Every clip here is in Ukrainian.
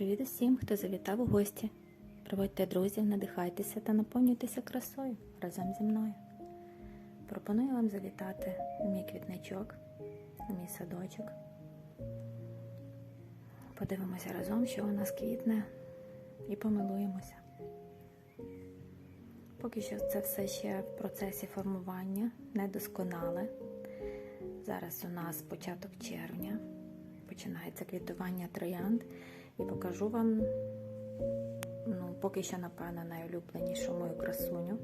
Привіт усім, хто завітав у гості. Приводьте друзів, надихайтеся та наповнюйтеся красою разом зі мною. Пропоную вам завітати у мій квітничок, у мій садочок. Подивимося разом, що у нас квітне, і помилуємося. Поки що це все ще в процесі формування, недосконале. Зараз у нас початок червня, починається квітування троянд, і покажу вам, ну, поки що, напевно, найулюбленішу мою красуню,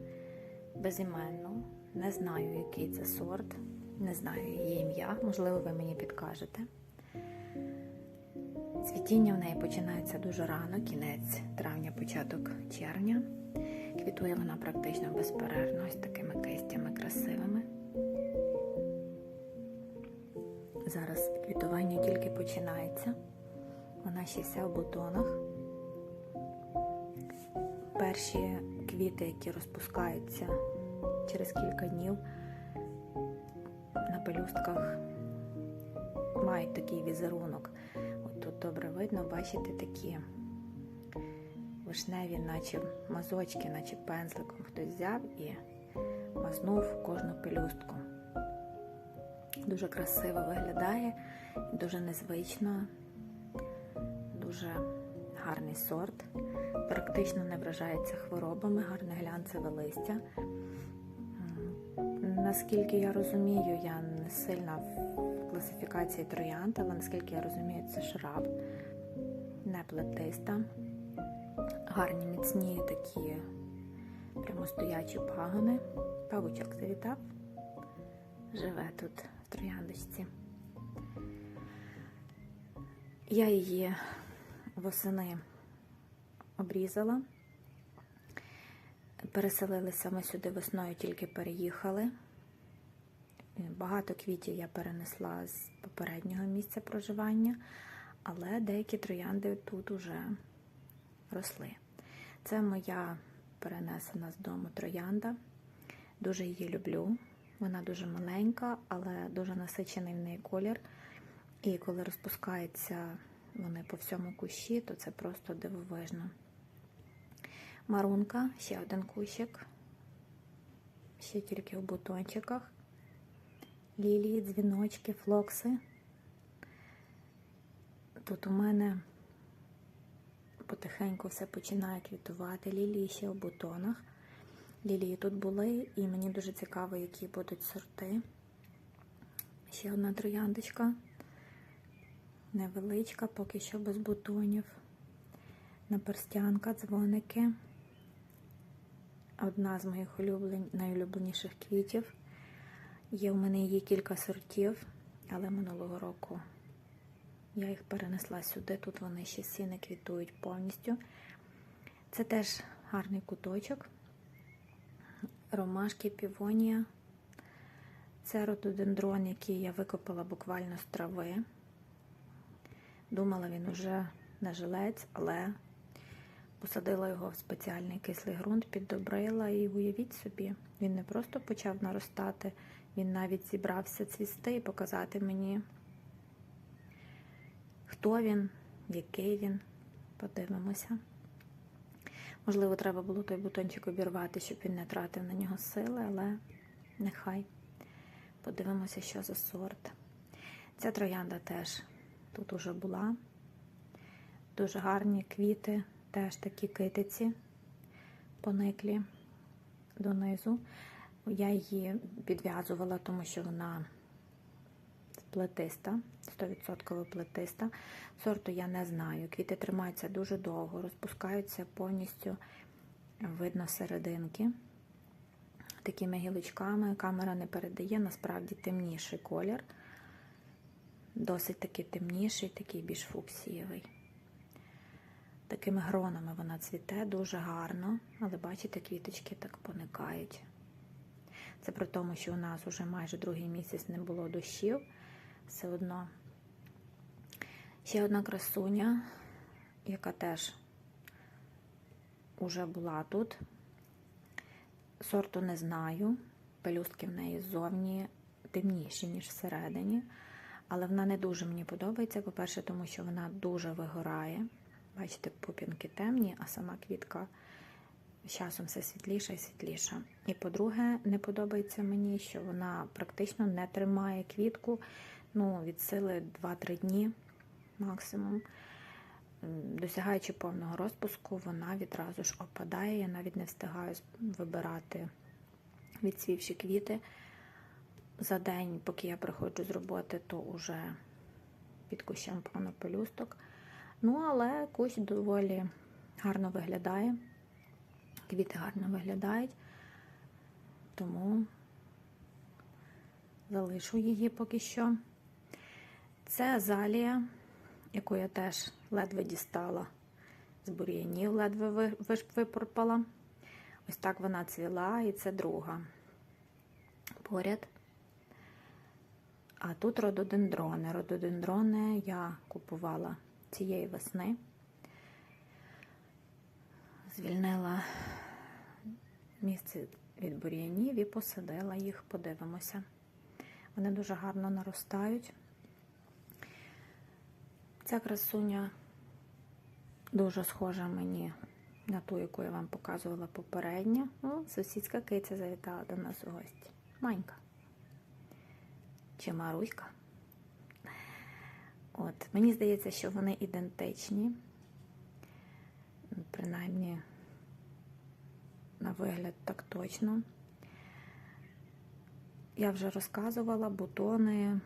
безіменну. Не знаю, який це сорт, не знаю її ім'я, можливо, ви мені підкажете. Цвітіння в неї починається дуже рано, кінець травня, початок червня. Квітує вона практично безперервно, ось такими кистями красивими. Зараз квітування тільки починається. Вона ще вся бутонах. Перші квіти, які розпускаються через кілька днів на пелюстках, мають такий візерунок. От тут добре видно, бачите, такі вишневі, наче мазочки, наче пензликом хтось взяв і мазнув кожну пелюстку. Дуже красиво виглядає, дуже незвично, дуже гарний сорт, практично не вражається хворобами, гарне глянцеве листя. Наскільки я розумію, я не сильна в класифікації троянд, але наскільки я розумію, це шраб, не плетиста, гарні міцні такі прямостоячі пагони. Павучок завітав, живе тут в трояндочці. Я її восени обрізала. Переселилися ми сюди весною, тільки переїхали. Багато квітів я перенесла з попереднього місця проживання, але деякі троянди тут уже росли. Це моя перенесена з дому троянда. Дуже її люблю. Вона дуже маленька, але дуже насичений в неї колір. І коли розпускаються вони по всьому кущі, то це просто дивовижно. Марунка, ще один кущик, ще тільки в бутончиках. Лілії, дзвіночки, флокси. Тут у мене потихеньку все починає квітувати. Лілії ще в бутонах. Лілії тут були, і мені дуже цікаво, які будуть сорти. Ще одна трояндочка. Невеличка, поки що без бутонів. Наперстянка, дзвоники. Одна з моїх улюблен... найулюбленіших квітів. Є в мене її кілька сортів, але минулого року я їх перенесла сюди. Тут вони ще всі не квітують повністю. Це теж гарний куточок. Ромашки півонія. Це рододендрон, який я викопала буквально з трави. Думала, він уже не жилець, але посадила його в спеціальний кислий ґрунт, піддобрила і уявіть собі, він не просто почав наростати, він навіть зібрався цвісти і показати мені, хто він, який він. Подивимося. Можливо, треба було той бутончик обірвати, щоб він не тратив на нього сили, але нехай. Подивимося, що за сорт. Ця троянда теж тут уже була. Дуже гарні квіти, теж такі китиці пониклі донизу. Я її підв'язувала, тому що вона плетиста, 100% плетиста. Сорту я не знаю. Квіти тримаються дуже довго, розпускаються повністю видно серединки. Такими гілочками камера не передає, насправді темніший колір. Досить таки темніший, такий більш фуксієвий. Такими гронами вона цвіте дуже гарно, але бачите, квіточки так поникають. Це при тому, що у нас вже майже другий місяць не було дощів. Все одно. Ще одна красуня, яка теж уже була тут. Сорту не знаю. Пелюстки в неї ззовні темніші, ніж всередині. Але вона не дуже мені подобається. По-перше, тому що вона дуже вигорає. Бачите, пупінки темні, а сама квітка з часом все світліша і світліша. І по-друге, не подобається мені, що вона практично не тримає квітку ну, від сили 2-3 дні максимум. Досягаючи повного розпуску, вона відразу ж опадає. Я навіть не встигаю вибирати відсвівші квіти. За день, поки я приходжу з роботи, то вже під кущем повно пелюсток. Ну, але кущ доволі гарно виглядає. Квіти гарно виглядають, тому залишу її поки що. Це азалія, яку я теж ледве дістала з бур'янів, ледве випорпала. Ось так вона цвіла, і це друга. Поряд. А тут рододендрони. Рододендрони я купувала цієї весни. Звільнила місце від бур'янів і посадила їх, подивимося. Вони дуже гарно наростають. Ця красуня дуже схожа мені на ту, яку я вам показувала попередньо. О, сусідська киця завітала до нас у гості. Манька. Чи Маруська. От, мені здається, що вони ідентичні. Принаймні, на вигляд так точно. Я вже розказувала бутони,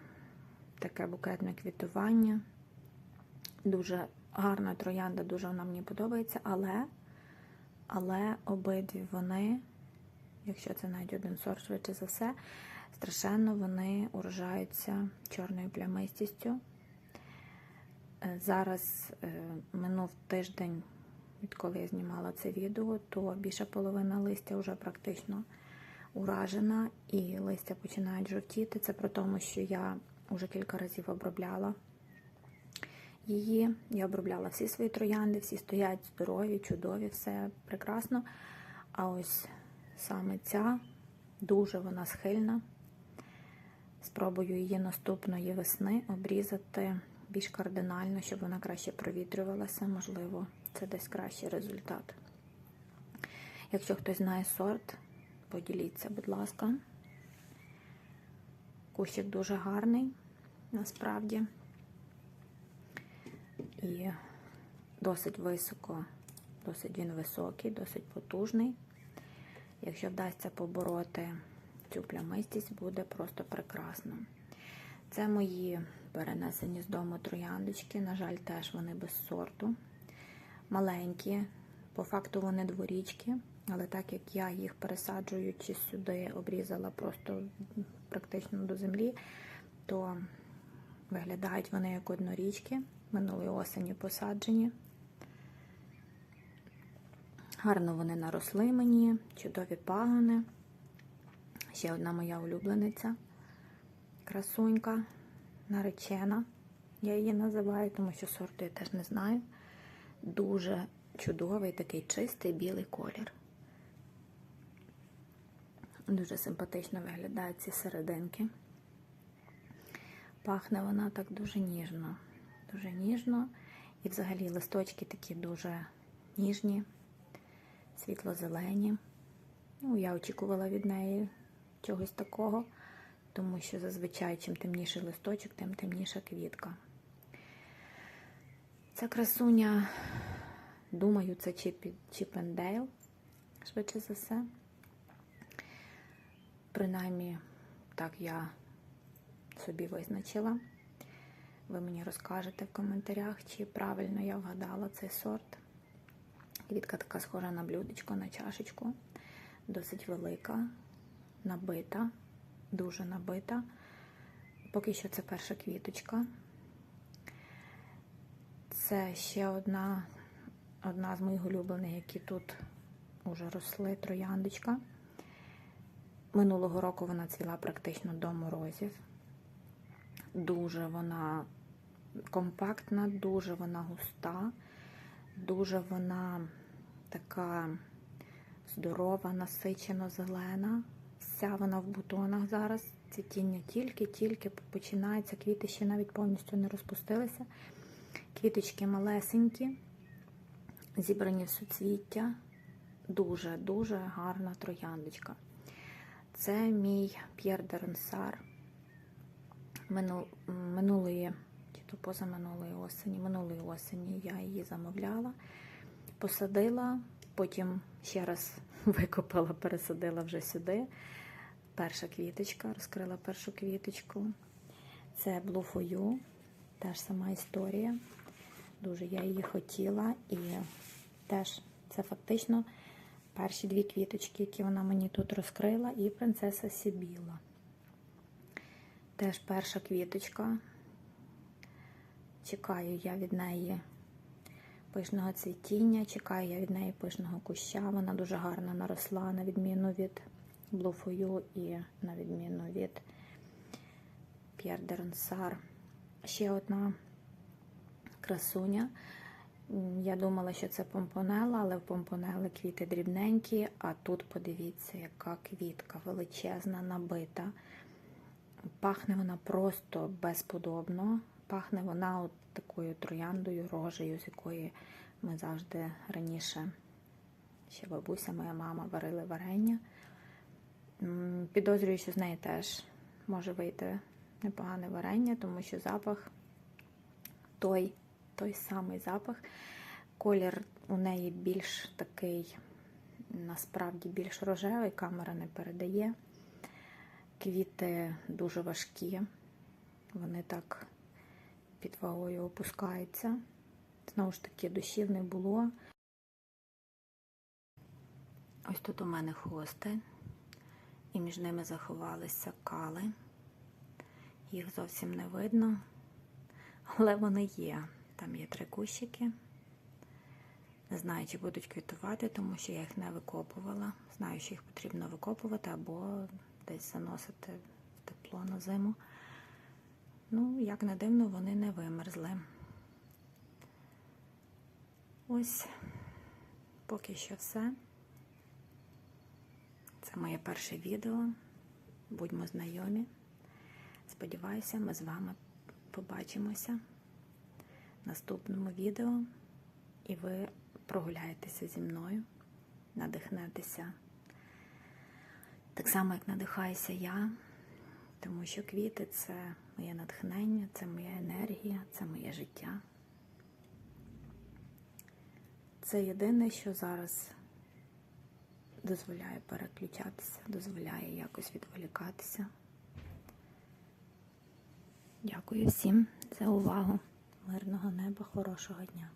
таке букетне квітування. Дуже гарна троянда, дуже вона мені подобається, але, але обидві вони, якщо це навіть один сорт, швидше за все, страшенно вони уражаються чорною плямистістю. Е, Зараз е, минув тиждень, відколи я знімала це відео, то більша половина листя вже практично уражена, і листя починають жовтіти. Це про тому, що я вже кілька разів обробляла її. Я обробляла всі свої троянди, всі стоять здорові, чудові, все прекрасно. А ось саме ця дуже вона схильна. Спробую її наступної весни обрізати більш кардинально, щоб вона краще провітрювалася. Можливо, це десь кращий результат. Якщо хтось знає сорт, поділіться, будь ласка. Кущик дуже гарний, насправді. І досить високо, досить він високий, досить потужний. Якщо вдасться побороти цю плямистість, буде просто прекрасно. Це мої перенесені з дому трояндочки. На жаль, теж вони без сорту. Маленькі, по факту вони дворічки, але так як я їх пересаджуючи сюди, обрізала просто практично до землі, то виглядають вони як однорічки. Минулої осені посаджені. Гарно вони наросли мені, чудові пагони. Ще одна моя улюблениця, красунька, наречена. Я її називаю, тому що сорту я теж не знаю. Дуже чудовий такий чистий білий колір. Дуже симпатично виглядають ці серединки. Пахне вона так дуже ніжно, дуже ніжно. І взагалі листочки такі дуже ніжні, світло-зелені. Ну, я очікувала від неї чогось такого, тому що зазвичай чим темніший листочок, тим темніша квітка. Ця красуня, думаю, це Чіпендейл, швидше за все. Принаймні, так я собі визначила. Ви мені розкажете в коментарях, чи правильно я вгадала цей сорт. Квітка така схожа на блюдечко, на чашечку, досить велика, набита, дуже набита. Поки що це перша квіточка. Це ще одна, одна з моїх улюблених, які тут уже росли трояндочка. Минулого року вона цвіла практично до морозів. Дуже вона компактна, дуже вона густа, дуже вона така здорова, насичено зелена. Вся вона в бутонах зараз. Цвітіння тільки-тільки починається. Квіти ще навіть повністю не розпустилися. Квіточки малесенькі, зібрані в суцвіття. Дуже-дуже гарна трояндочка. Це мій П'єр Деронсар. Минулої, чи то позаминулої осені, минулої осені я її замовляла, посадила, потім ще раз викопала, пересадила вже сюди. Перша квіточка, розкрила першу квіточку. Це You, теж сама історія. Дуже я її хотіла і теж це фактично перші дві квіточки, які вона мені тут розкрила, і принцеса Сібіла. Теж перша квіточка. Чекаю я від неї пишного цвітіння, чекаю я від неї пишного куща. Вона дуже гарно наросла, на відміну від You і на відміну від de Ще одна красуня. Я думала, що це помпонела, але в помпонели квіти дрібненькі, а тут подивіться, яка квітка величезна, набита. Пахне вона просто безподобно. Пахне вона от такою трояндою, рожею, з якої ми завжди раніше, ще бабуся, моя мама варили варення. Підозрюю, що з неї теж може вийти непогане варення, тому що запах той, той самий запах. Колір у неї більш такий, насправді більш рожевий, камера не передає. Квіти дуже важкі, вони так під вагою опускаються. Знову ж таки, душів не було. Ось тут у мене хости, і між ними заховалися кали. Їх зовсім не видно, але вони є. Там є три кущики. Не знаю, чи будуть квітувати, тому що я їх не викопувала. Знаю, що їх потрібно викопувати або десь заносити в тепло на зиму. Ну, як не дивно, вони не вимерзли. Ось поки що все. Це моє перше відео. Будьмо знайомі. Сподіваюся, ми з вами побачимося в наступному відео, і ви прогуляєтеся зі мною, надихнетеся. Так само, як надихаюся я, тому що квіти це моє натхнення, це моя енергія, це моє життя. Це єдине, що зараз дозволяє переключатися, дозволяє якось відволікатися. Дякую всім за увагу. Мирного неба, хорошого дня.